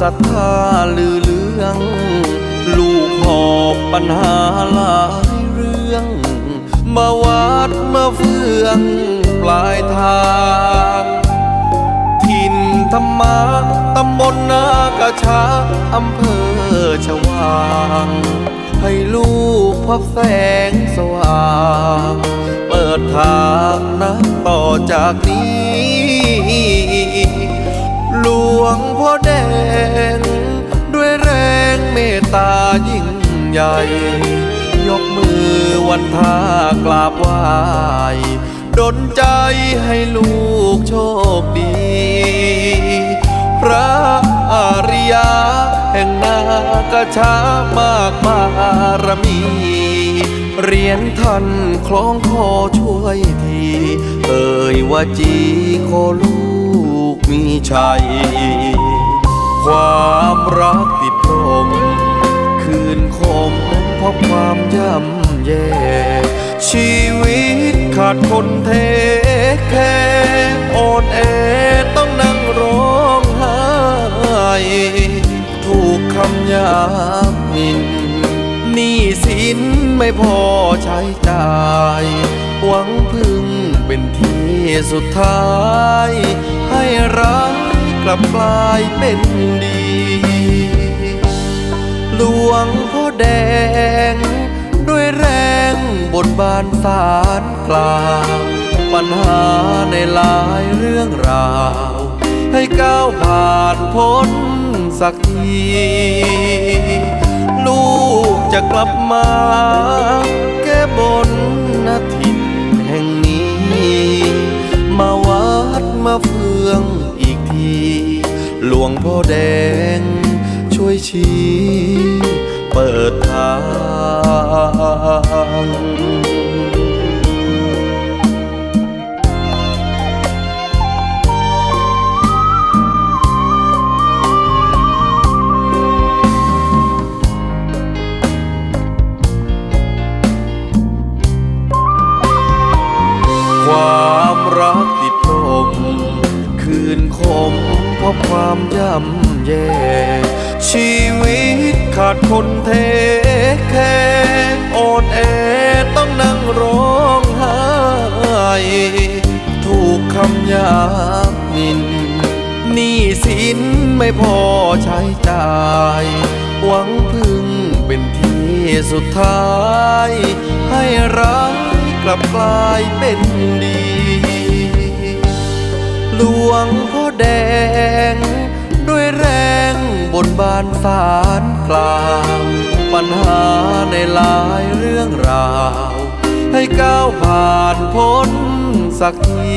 ศรัทธาลือเลือง ลูกหอบปัญหาหลายเรื่อง มาวาดมาเฟื่องปลายทาง ถิ่นธรรมะตำบลนากระชาอำเภอชวางให้ลูกพบแสงสว่าง เปิดทางนะต่อจากนี้ หลวงพ่อแดง ด้วยแรงเมตตายิ่งใหญ่ ยกมือวันท่ากราบไหว้ดนใจให้ลูกโชคดี พระอริยาแห่งนากระชามากบารมี เรียนท่านคล้องคอช่วยที เอ่ยว่าจีโคลู กมีชัย ความรักติดลมคืนคมเพราะความย่ำแย่ ชีวิตขาดคนเทแค่อ่อนแอต้องนั่งร้องไห้ถูกคำยาบหมินหนี้สินไม่พอใช้จ่าย หวังพึ่งเป็นที่ สุดท้าย ให้ร้ายกลับกลายเป็นดี หลวงพ่อแดง ด้วยแรงบนบานสารกลางปัญหาในหลายเรื่องราว ให้ก้าวผ่านพ้นสักทีลูกจะกลับมา แก้บน วงพ่อแดง ช่วยชี้ เปิดทาง พราความย่ำแย่ ชีวิตขาดคนเทแค่อ่อนแอต้องนั่งร้องไห้ถูกคำหยาบหมินหนี้สินไม่พอใช้จ่าย หวังพึ่งเป็นที่สุดท้าย ให้ร้ายกลับกลายเป็นดี บนบานสารกลางปัญหาในหลายเรื่องราว ให้ก้าวผ่านพ้นสักที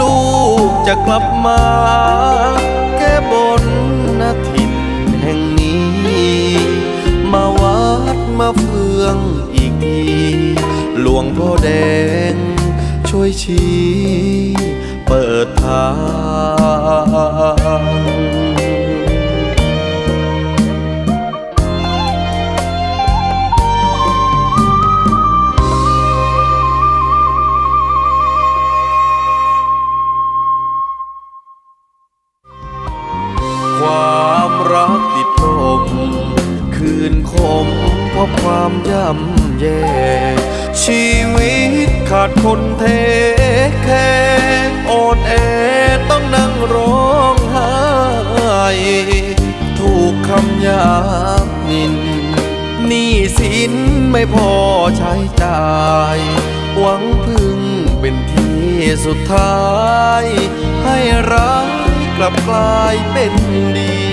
ลูกจะกลับมา แก้บนนาทินแห่งนี้ มาวัดมาเฟืองอีกที หลวงพ่อแดงช่วยชี้ เปิดทางความรักติดลมคืนคมเพราะความย่ำแย่ ชีวิตขาดคนเทแค่อ่อนแอต้องนั่งร้องไห้ถูกคำหยาบหมินหนี้สินไม่พอใช้จ่าย หวังพึ่งเป็นที่สุดท้าย ให้ร้ายกลับกลายเป็นดี